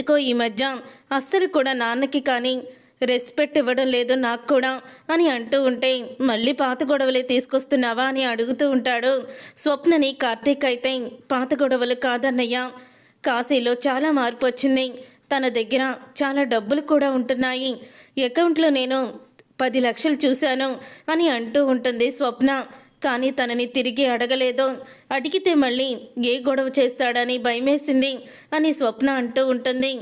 ఎందుకో ఈ మధ్య అస్సలు కూడా నాన్నకి కానీ రెస్పెక్ట్ ఇవ్వడం లేదు నాకు కూడా అని అంటూ ఉంటే మళ్ళీ పాత గొడవలే తీసుకొస్తున్నావా? అని అడుగుతూ ఉంటాడు. స్వప్నని కార్తీక్ అయితే పాత గొడవలు కాదన్నయ్య. కాశీలో చాలా మార్పు వచ్చింది. తన దగ్గర చాలా డబ్బులు కూడా ఉంటున్నాయి. అకౌంట్లో నేను పది లక్షలు చూశాను అని అంటూ ఉంటుంది స్వప్న. కానీ తనని తిరిగి అడగలేదు. అడిగితే మళ్ళీ ఏ గొడవ చేస్తాడని భయమేసింది అని స్వప్న అంటూ ఉంటుంది.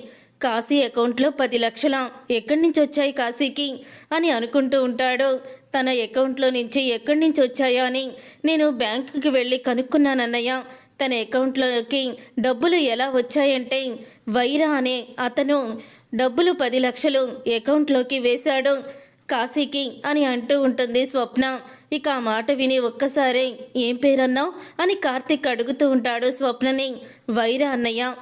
కాశీ అకౌంట్లో పది లక్షల ఎక్కడి నుంచి వచ్చాయి కాశీకి అని అనుకుంటూ ఉంటాడు. తన అకౌంట్లో నుంచి ఎక్కడి నుంచి వచ్చాయా అని నేను బ్యాంకుకి వెళ్ళి కనుక్కున్నానన్నయ్య. తన అకౌంట్లోకి డబ్బులు ఎలా వచ్చాయంటే వైరా అనే అతను డబ్బులు పది లక్షలు అకౌంట్లోకి వేశాడు. కాశీకి అని అంటూ ఉంటుంది స్వప్న. ఇక ఆ మాట విని ఒక్కసారే ఏం పేరన్నావు? అని కార్తిక్ అడుగుతూ ఉంటాడు స్వప్నని. వైరా అన్నయ్య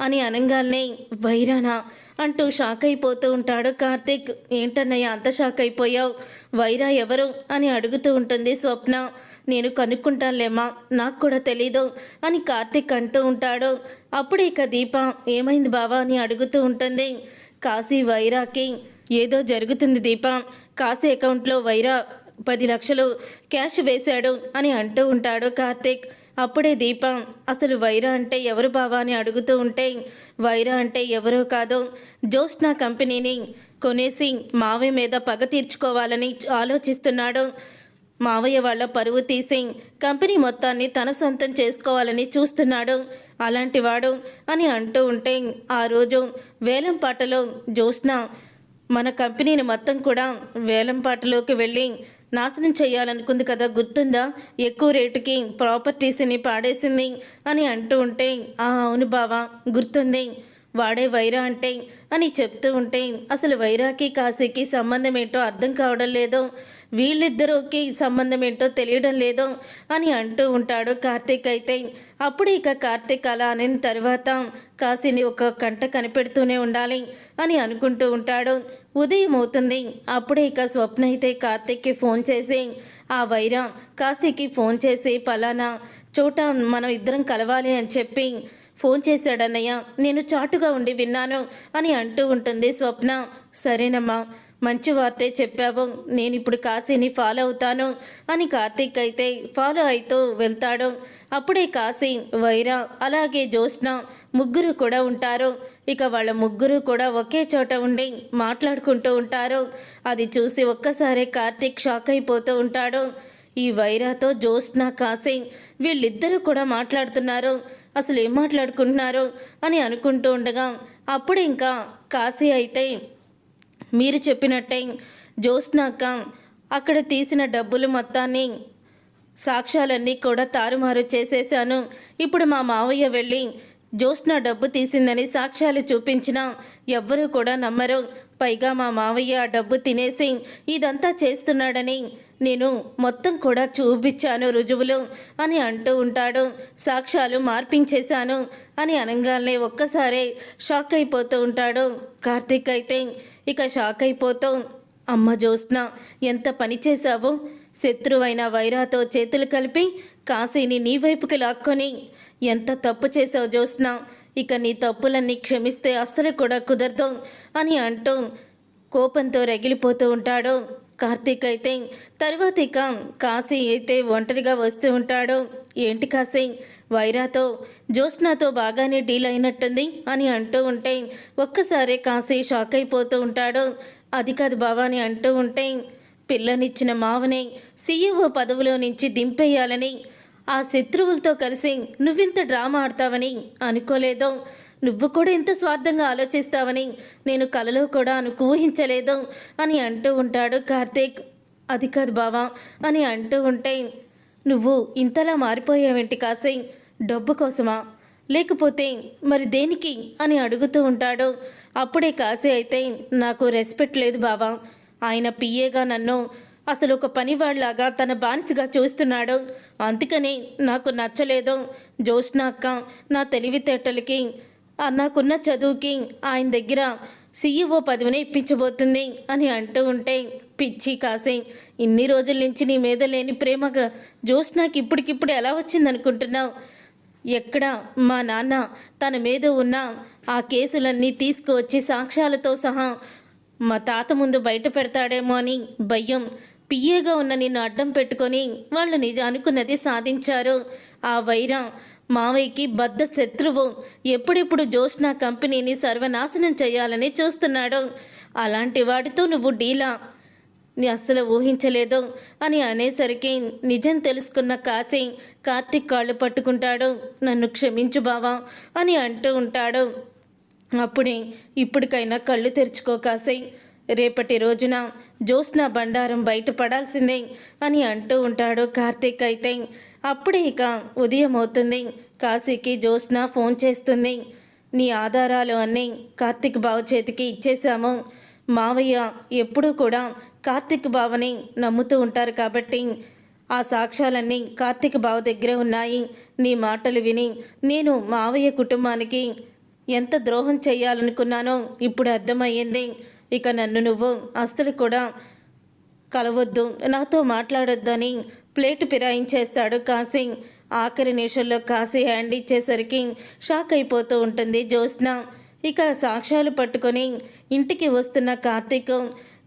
అని అనగానే వైరానా? అంటూ షాక్ అయిపోతూ ఉంటాడు కార్తిక్. ఏంటన్నయ్య అంత షాక్ అయిపోయావు? వైరా ఎవరు? అని అడుగుతూ ఉంటుంది స్వప్న. నేను కనుక్కుంటానులేమా నాకు కూడా తెలీదు అని కార్తిక్ అంటూ ఉంటాడు. అప్పుడు ఇక దీప ఏమైంది బావా? అని అడుగుతూ ఉంటుంది కాశీ వైరాకి. ఏదో జరుగుతుంది దీప కాశీ అకౌంట్లో వైరా పది లక్షలు క్యాష్ వేశాడు అని అంటూ ఉంటాడు కార్తీక్. అప్పుడే దీప అసలు వైరా అంటే ఎవరు బావా? అని అడుగుతూ ఉంటే వైరా అంటే ఎవరో కాదు. జోస్నా కంపెనీని కొనేసి మావయ్య మీద పగ తీర్చుకోవాలని ఆలోచిస్తున్నాడు. మావయ్య వాళ్ళ పరువు తీసి కంపెనీ మొత్తాన్ని తన సొంతం చేసుకోవాలని చూస్తున్నాడు. అలాంటి వాడు అని అంటూ ఉంటే ఆ రోజు వేలం పాటలో జ్యోత్స్న మన కంపెనీని మొత్తం కూడా వేలం పాటలోకి వెళ్ళి నాశనం చేయాలనుకుంది కదా గుర్తుందా? ఎక్కువ రేటుకి ప్రాపర్టీస్ని పాడేసింది అని అంటూ ఉంటే ఆ అవును బావా గుర్తుంది. వాడే వైరా అంటే అని చెప్తూ ఉంటే అసలు వైరాకి కాశీకి సంబంధం ఏంటో అర్థం కావడం లేదు. వీళ్ళిద్దరికి సంబంధం ఏంటో తెలియడం లేదు అని అంటూ ఉంటాడు కార్తీక్ అయితే. అప్పుడు ఇక కార్తీక్ అలా అనిన తర్వాత కాశీని ఒక కంట కనిపెడుతూనే ఉండాలి అని అనుకుంటూ ఉంటాడు. ఉదయం అవుతుంది అప్పుడే ఇక స్వప్న అయితే కార్తీక్కి ఫోన్ చేసి ఆ వైరా కాశీకి ఫోన్ చేసి పలానా చోట మనం ఇద్దరం కలవాలి అని చెప్పి ఫోన్ చేశాడన్నయ్య. నేను చాటుగా ఉండి విన్నాను అని అంటూ ఉంటుంది స్వప్న. సరేనమ్మా మంచి వార్తే చెప్పావు. నేను ఇప్పుడు కాశీని ఫాలో అవుతాను అని కార్తీక్ అయితే ఫాలో అవుతూ వెళ్తాడు. అప్పుడే కాశీ వైరా అలాగే జ్యోత్స్న ముగ్గురు కూడా ఉంటారు. ఇక వాళ్ళ ముగ్గురు కూడా ఒకే చోట ఉండి మాట్లాడుకుంటూ ఉంటారు. అది చూసి ఒక్కసారి కార్తీక్ షాక్ అయిపోతూ ఉంటాడు. ఈ వైరాతో జ్యోత్స్న కాశీ వీళ్ళిద్దరూ కూడా మాట్లాడుతున్నారు. అసలు ఏం మాట్లాడుకుంటున్నారు అని అనుకుంటూ ఉండగా అప్పుడు ఇంకా కాశీ అయితే మీరు చెప్పినట్టే జ్యోత్స్నాక అక్కడ తీసిన డబ్బులు మొత్తాన్ని సాక్ష్యాలన్నీ కూడా తారుమారు చేసేశాను. ఇప్పుడు మా మావయ్య వెళ్ళి జ్యోత్స్న డబ్బు తీసిందని సాక్ష్యాలు చూపించినా ఎవ్వరూ కూడా నమ్మరు. పైగా మా మావయ్య ఆ డబ్బు తినేసి ఇదంతా చేస్తున్నాడని నేను మొత్తం కూడా చూపించాను రుజువులు అని అంటూ ఉంటాడు. సాక్ష్యాలు మార్పించేశాను అని అనగానే ఒక్కసారే షాక్ అయిపోతూ ఉంటాడు. కార్తీక్ అయితే ఇక షాక్ అయిపోతూ అమ్మ జ్యోత్స్న ఎంత పని చేశావో? శత్రువైన వైరాతో చేతులు కలిపి కాశీని నీ వైపుకి లాక్కొని ఎంత తప్పు చేసావు జ్యోత్స్న? ఇక నీ తప్పులన్నీ క్షమిస్తే అస్సలు కూడా కుదరదు అని అంటూ కోపంతో రగిలిపోతూ ఉంటాడు. కార్తీక్ అయితే తర్వాత ఇక కాశీ అయితే ఒంటరిగా వస్తూ ఉంటాడు. ఏంటి కాశీ? వైరాతో జ్యోత్స్నాతో బాగానే డీల్ అయినట్టుంది అని అంటూ ఉంటే ఒక్కసారే కాశీ షాక్ అయిపోతూ ఉంటాడు. అది కాదు బావా అని అంటూ ఉంటే పిల్లనిచ్చిన మావని సీఈఓ పదవిలో నుంచి దింపేయాలని ఆ శత్రువులతో కలిసి నువ్వింత డ్రామా ఆడతావని అనుకోలేదో. నువ్వు కూడా ఇంత స్వార్థంగా ఆలోచిస్తావని నేను కలలో కూడా అనుకు ఊహించలేదు అని అంటూ ఉంటాడు కార్తీక్. అది కాదు బావా అని అంటూ ఉంటే నువ్వు ఇంతలా మారిపోయావేంటి కాసే డబ్బు కోసమా? లేకపోతే మరి దేనికి? అని అడుగుతూ ఉంటాడు. అప్పుడే కాసే అయితే నాకు రెస్పెక్ట్ లేదు బావా. ఆయన పిఏగా నన్ను అసలు ఒక పనివాళ్ళాగా తన బానిసగా చూస్తున్నాడు. అందుకని నాకు నచ్చలేదు. జ్యోత్స్న అక్క నా తెలివితేటలకి నాకున్న చదువుకి ఆయన దగ్గర సీఈఓ పదవిని ఇప్పించబోతుంది అని అంటూ ఉంటే పిచ్చి కాసే ఇన్ని రోజుల నుంచి నీ మీద లేని ప్రేమగా జ్యోత్స్నాకి ఇప్పటికిప్పుడు ఎలా వచ్చిందనుకుంటున్నావు? ఎక్కడ మా నాన్న తన మీద ఉన్న ఆ కేసులన్నీ తీసుకువచ్చి సాక్ష్యాలతో సహా మా తాత ముందు బయట పెడతాడేమో అని భయం పిఏగా ఉన్న నిన్ను అడ్డం పెట్టుకొని వాళ్ళు నిజ అనుకున్నది సాధించారు. ఆ వైరా మావయ్యకి బద్ద శత్రువు. ఎప్పుడెప్పుడు జోష్న కంపెనీని సర్వనాశనం చేయాలని చూస్తున్నాడు. అలాంటి వాడితో నువ్వు డీలా? నీ అస్సలు ఊహించలేదు అని అనేసరికి నిజం తెలుసుకున్న కాశీ కార్తిక్ కాళ్ళు పట్టుకుంటాడు. నన్ను క్షమించు బావా అని అంటూ ఉంటాడు. అప్పుడే ఇప్పటికైనా కళ్ళు తెరుచుకో కాశీ. రేపటి రోజున జ్యోత్స్న బండారం బయటపడాల్సిందే అని అంటూ ఉంటాడు కార్తీక్ అయితే. అప్పుడే ఇక ఉదయం అవుతుంది కాశీకి జ్యోత్స్న ఫోన్ చేస్తుంది. నీ ఆధారాలు అన్నీ కార్తీక్ బావ చేతికి ఇచ్చేశాము. మావయ్య ఎప్పుడూ కూడా కార్తీక్ బావని నమ్ముతూ ఉంటారు కాబట్టి ఆ సాక్ష్యాలన్నీ కార్తీక్ బావ దగ్గరే ఉన్నాయి. నీ మాటలు విని నేను మావయ్య కుటుంబానికి ఎంత ద్రోహం చేయాలనుకున్నానో ఇప్పుడు అర్థమయ్యింది. ఇక నన్ను నువ్వు అస్సలు కూడా కలవద్దు. నాతో మాట్లాడొద్దు అని ప్లేట్ ఫిరాయించేస్తాడు కాసింగ్ ఆఖరి నిమిషంలో కాశీ హ్యాండ్ ఇచ్చేసరికి షాక్ అయిపోతూ ఉంటుంది జ్యోత్స్న. ఇక సాక్ష్యాలు పట్టుకొని ఇంటికి వస్తున్న కార్తీక్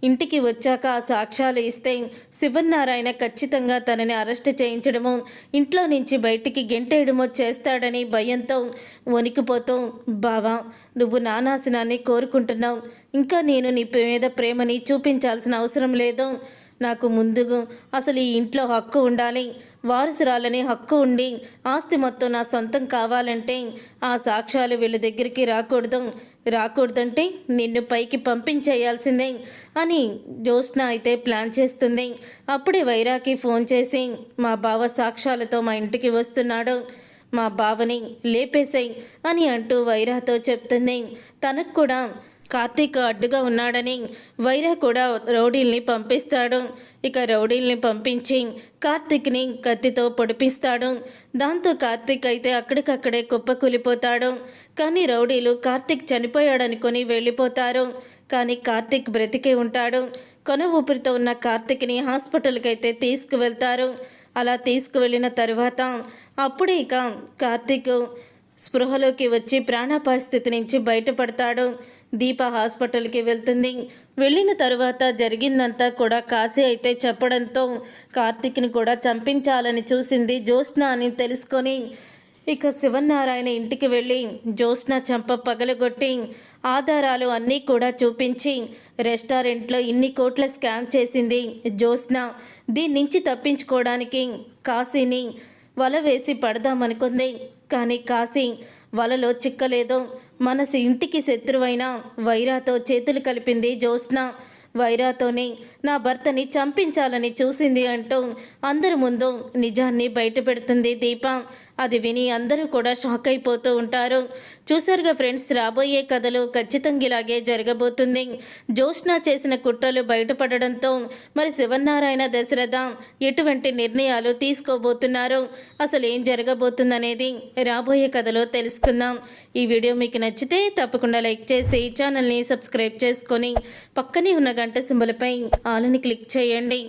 ఇంటికి వచ్చాక ఆ సాక్ష్యాలు ఇస్తే శివనారాయణ ఖచ్చితంగా తనని అరెస్ట్ చేయించడము ఇంట్లో నుంచి బయటికి గెంటేయడమో చేస్తాడని భయంతో వణికిపోతాం బావా నువ్వు నానాశనాన్ని కోరుకుంటున్నావు. ఇంకా నేను నీ మీద ప్రేమని చూపించాల్సిన అవసరం లేదు. నాకు ముందుగా అసలు ఈ ఇంట్లో హక్కు ఉండాలి. వారసురాలని హక్కు ఉండి ఆస్తి మొత్తం నా సొంతం కావాలంటే ఆ సాక్ష్యాలు వీళ్ళ దగ్గరికి రాకూడదు. రాకూడదంటే నిన్ను పైకి పంపించేయాల్సిందే అని జ్యోత్స్న అయితే ప్లాన్ చేస్తుంది. అప్పుడే వైరాకి ఫోన్ చేసి మా బావ సాక్ష్యాలతో మా ఇంటికి వస్తున్నాడు. మా బావని లేపేసాయి అని అంటూ వైరాతో చెప్తుంది. తనకు కూడా కార్తీక్ అడ్డుగా ఉన్నాడని. వైరా కూడా రౌడీల్ని పంపిస్తాడు. ఇక రౌడీల్ని పంపించి కార్తీక్ని కత్తితో పొడిపిస్తాడు. దాంతో కార్తీక్ అయితే అక్కడికక్కడే కుప్పకూలిపోతాడు. కానీ రౌడీలు కార్తీక్ చనిపోయాడనుకొని వెళ్ళిపోతారు. కానీ కార్తీక్ బ్రతికే ఉంటాడు. కొన ఊపిరితో ఉన్న కార్తీక్ని హాస్పిటల్కి అయితే తీసుకువెళ్తారు. అలా తీసుకువెళ్ళిన తర్వాత అప్పుడే ఇక కార్తీక్ స్పృహలోకి వచ్చి ప్రాణాపాయ స్థితి నుంచి బయటపడతాడు. దీప హాస్పిటల్కి వెళ్తుంది. వెళ్ళిన తరువాత జరిగిందంతా కూడా కాశీ అయితే చెప్పడంతో కార్తిక్ని కూడా చంపించాలని చూసింది జ్యోత్స్న అని తెలుసుకొని ఇక శివనారాయణ ఇంటికి వెళ్ళి జ్యోత్స్న చంప పగలగొట్టి ఆధారాలు అన్నీ కూడా చూపించి రెస్టారెంట్లో ఇన్ని కోట్ల స్కామ్ చేసింది జ్యోత్స్న. దీని నుంచి తప్పించుకోవడానికి కాశీని వల వేసి పడదామనుకుంది కానీ కాశీ వలలో చిక్కలేదు. మనసు ఇంటికి శత్రువైన వైరాతో చేతులు కలిపింది జ్యోత్స్న. వైరాతోనే నా భర్తని చంపించాలని చూసింది అంటూ అందరి ముందు నిజాన్ని బయటపెడుతుంది దీప. అది విని అందరూ కూడా షాక్ అయిపోతూ ఉంటారు. చూసారుగా ఫ్రెండ్స్ రాబోయే కథలు ఖచ్చితంగా ఇలాగే జరగబోతుంది. జ్యోత్స్న చేసిన కుట్రలు బయటపడడంతో మరి శివనారాయణ దశరథ ఎటువంటి నిర్ణయాలు తీసుకోబోతున్నారు? అసలు ఏం జరగబోతుందనేది రాబోయే కథలో తెలుసుకుందాం. ఈ వీడియో మీకు నచ్చితే తప్పకుండా లైక్ చేసి ఛానల్ని సబ్స్క్రైబ్ చేసుకొని పక్కనే ఉన్న గంట సింబలపై ఆలని క్లిక్ చేయండి.